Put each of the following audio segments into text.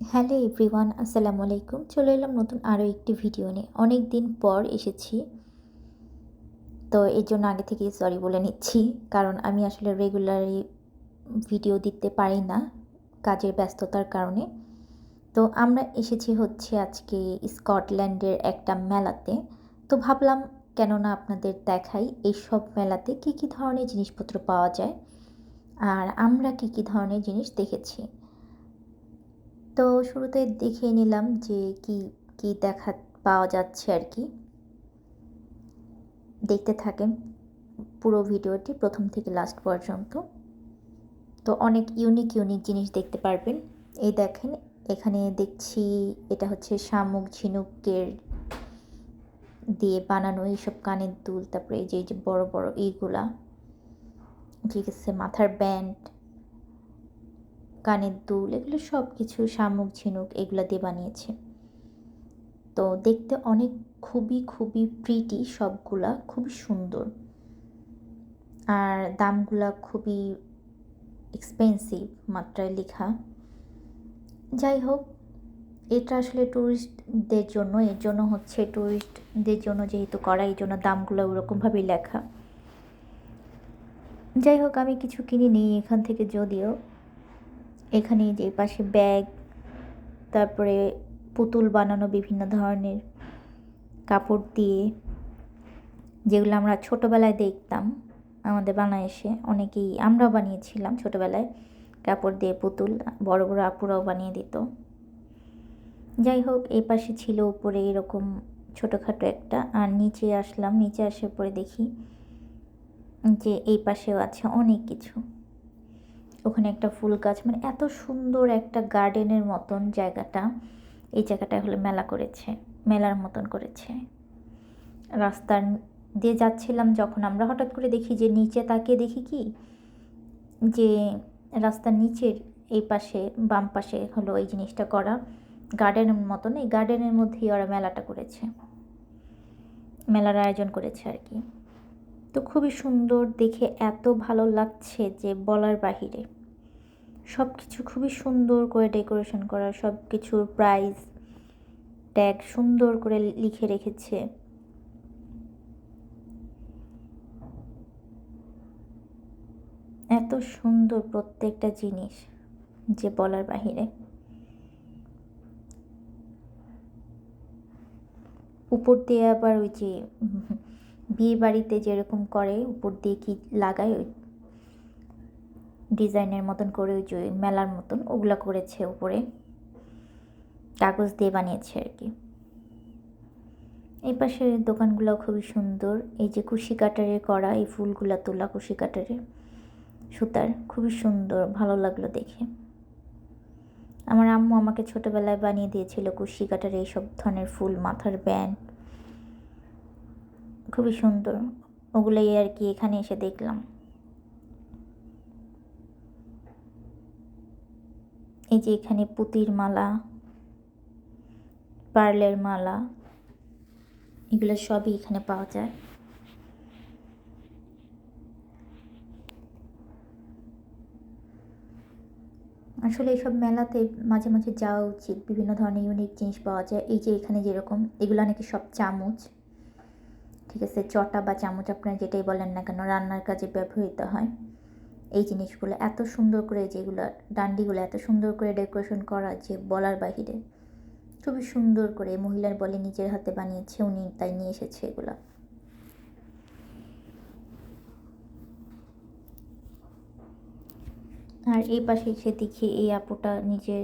Hello everyone, আসসালামু আলাইকুম। চলে এলাম নতুন আরও একটি ভিডিও নিয়ে। অনেক দিন পর এসেছি। তো এর জন্য আগে থেকেই সরি বলে নিচ্ছি, কারণ আমি আসলে রেগুলারই ভিডিও দিতে পারি না কাজের ব্যস্ততার কারণে। তো আমরা এসেছি হচ্ছে আজকে স্কটল্যান্ডের একটা মেলাতে। তো ভাবলাম, কেননা আপনাদের দেখাই এই সব মেলাতে কী কী ধরনের জিনিসপত্র পাওয়া যায়? আর আমরা কী কী ধরনের জিনিস দেখেছি? তো শুরুতে দেখে নিলাম যে কি কি দেখা পাওয়া যাচ্ছে আর কি। দেখতে থাকেন পুরো ভিডিওটি প্রথম থেকে লাস্ট পর্যন্ত। তো অনেক ইউনিক ইউনিক জিনিস দেখতে পারবেন। এই দেখেন, এখানে দেখছি এটা হচ্ছে শামুক ঝিনুকের দিয়ে বানানো এইসব কানের দুল, তারপরে এই যে বড় বড় এইগুলা, ঠিক আছে, মাথার ব্যান্ড কানের দুল, এগুলো সব কিছু শামুক, ঝিনুক, এগুলো দিয়ে বানিয়েছে। তো দেখতে অনেক খুবই খুবই প্রিটি সবগুলা, খুবই সুন্দর। আর দামগুলা খুবই এক্সপেন্সিভ মাত্রায় লেখা। যাই হোক, এটা আসলে ট্যুরিস্টদের জন্য, এর জন্য হচ্ছে ট্যুরিস্টদের জন্য যেহেতু করা, এই জন্য দামগুলো ওরকমভাবেই লেখা। যাই হোক, আমি কিছু কিনি নিই এখান থেকে যদিও। এখানে যে পাশে ব্যাগ, তারপরে পুতুল বানানো বিভিন্ন ধরনের কাপড় দিয়ে, যেগুলো আমরা ছোটোবেলায় দেখতাম আমাদের বাংলাদেশে, অনেকেই আমরাও বানিয়েছিলাম ছোটোবেলায় কাপড় দিয়ে পুতুল, বড় বড় আপুরাও বানিয়ে দিত। যাই হোক, এই পাশে ছিল উপরে এরকম ছোটোখাটো একটা, আর নিচে আসলাম, নিচে আসার পরে দেখি যে এই পাশেও আছে অনেক কিছু। ওখানে একটা ফুল গাছ মানে এত সুন্দর একটা গার্ডেনের মতন জায়গাটা। এই জায়গাটা হলো মেলা করেছে, মেলার মতন করেছে। রাস্তার দিয়ে যাচ্ছিলাম যখন আমরা হঠাৎ করে দেখি যে নিচে তাকিয়ে দেখি কি? যে রাস্তার নিচের এই পাশে, বাম পাশে হলো এই জিনিসটা করা গার্ডেনের মতন। এই গার্ডেনের মধ্যেই ওরা মেলাটা করেছে। মেলার আয়োজন করেছে আর কি। তো খুবই সুন্দর দেখে এত ভালো লাগছে যে বলার বাহিরে। সব কিছু খুবই সুন্দর করে ডেকোরেশন করা সব কিছুর প্রাইস ট্যাগ সুন্দর করে লিখে রেখেছে। এত সুন্দর প্রত্যেকটা জিনিস যে বলার বাহিরে। উপর দিয়ে আবার ওই যে বিয়ে বাড়িতে যেরকম করে, উপর দিয়ে কি লাগায় ওই ডিজাইনের মতন করে, ওই যে মেলার মতন, ওগুলো করেছে উপরে। কাগজ দিয়ে বানিয়েছে আর কি। এই পাশের দোকানগুলো খুবই সুন্দর। এই যে কুশি কাটারে করা, এই ফুলগুলো তোলা কুশি কাটারে সুতার, খুবই সুন্দর, ভালো লাগল দেখে। আমার আম্মু আমাকে ছোটোবেলায় বানিয়ে দিয়েছিল কুশি কাটারে এইসব ধরনের ফুল, মাথার ব্যান্ড খুবই সুন্দর। ওগুলোই আর কি এখানে এসে দেখলাম। এই যে এখানে পুতির মালা, পার্লের মালা, এগুলো সবই এখানে পাওয়া যায়। আসলে এইসব মেলাতে মাঝে মাঝে যাওয়া উচিত। বিভিন্ন ধরনের ইউনিক জিনিস পাওয়া যায়। এই যে এখানে যেরকম, এগুলো নাকি সব চামচ। ঠিক আছে, চটা বা চামচ আপনারা যেটাই বলেন না কেন, রান্নার কাজে ব্যবহৃত হয়। এই জিনিসগুলো এত সুন্দর করে যেগুলো ডান্ডিগুলো এত সুন্দর করে ডেকোরেশন করা যে বলার বাহিরে, খুবই সুন্দর করে মহিলার বলে নিজের হাতে বানিয়েছে, উনি তাই নিয়ে এসেছে এগুলো। আর এই পাশে এসে দেখি এই আপুটা নিজের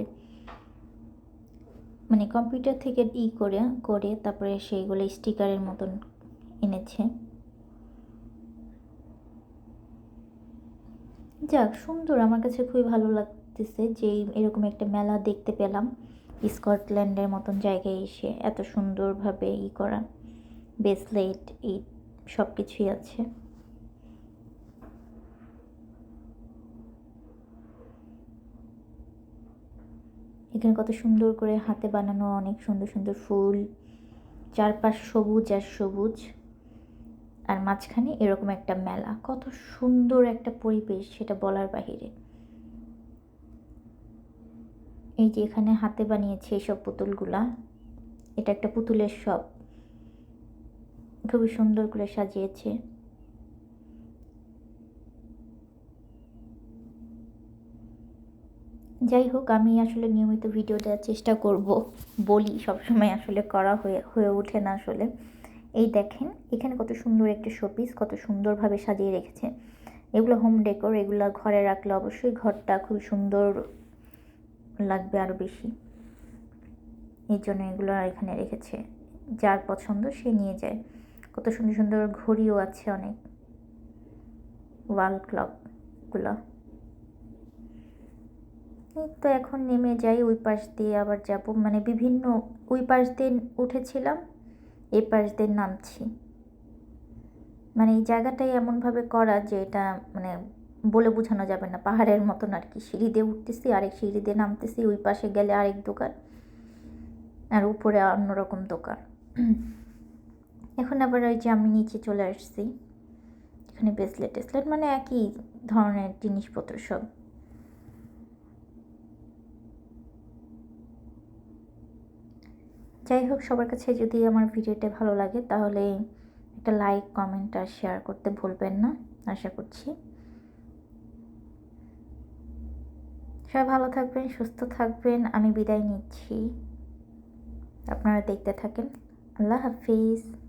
মানে কম্পিউটার থেকে ই করে করে তারপরে সেইগুলো স্টিকারের মতন এনেছে। যাক, সুন্দর। আমার কাছে খুবই ভালো লাগতেছে যে এরকম একটা মেলা দেখতে পেলাম। স্কটল্যান্ডের মতন জায়গায় এসে এত সুন্দরভাবে ই করা, ব্রেসলেট, এই সব কিছুই আছে। এখানে কত সুন্দর করে হাতে বানানো অনেক সুন্দর সুন্দর ফুল। চারপাশ সবুজ আর সবুজ। আর মাঝখানে এরকম একটা মেলা। কত সুন্দর একটা পরিবেশ সেটা বলার বাহিরে। এই যে এখানে হাতে বানিয়েছে এইসব পুতুলগুলা, এটা একটা পুতুলের শপ। খুবই সুন্দর করে সাজিয়েছে। যাই হোক, আমি আসলে নিয়মিত ভিডিও দেওয়ার চেষ্টা করব, বলি সবসময় আসলে করা হয়ে হয়ে ওঠে না আসলে। এই দেখেন, এখানে কত সুন্দর একটা শোপিস কত সুন্দরভাবে সাজিয়ে রেখেছে। এগুলো হোম ডেকোর এগুলো ঘরে রাখলে অবশ্যই ঘরটা খুব সুন্দর লাগবে আরও বেশি। এই জন্য এগুলো এখানে রেখেছে। যার পছন্দ সে নিয়ে যায়। কত সুন্দর সুন্দর ঘড়িও আছে অনেক। ওয়াল ক্লকগুলো তো এখন নেমে যাই, ওই পাশ দিয়ে আবার যাব। মানে বিভিন্ন, ওই পাশ দিয়ে উঠেছিলাম এই পাশ দিয়ে নামছি। মানে এই জায়গাটাই এমনভাবে করা যে এটা মানে বলে বোঝানো যাবে না। পাহাড়ের মতন আর কি। সিঁড়ি দিয়ে উঠতেছি, আরেক সিঁড়ি দিয়ে নামতেছি, ওই পাশে গেলে আরেক দোকান আর উপরে অন্যরকম দোকান। এখন আবার ওই যে আমি নিচে চলে আসছি। এখানে ব্রেসলেট টেসলেট মানে একই ধরনের জিনিসপত্র সব। যাই হোক, সবার কাছে যদি আমার ভিডিওটা ভালো লাগে, তাহলে একটা লাইক কমেন্ট আর শেয়ার করতে ভুলবেন না, আশা করছি। সবাই ভালো থাকবেন, সুস্থ থাকবেন, আমি বিদায় নিচ্ছি। আপনারা দেখতে থাকেন। আল্লাহ হাফিজ।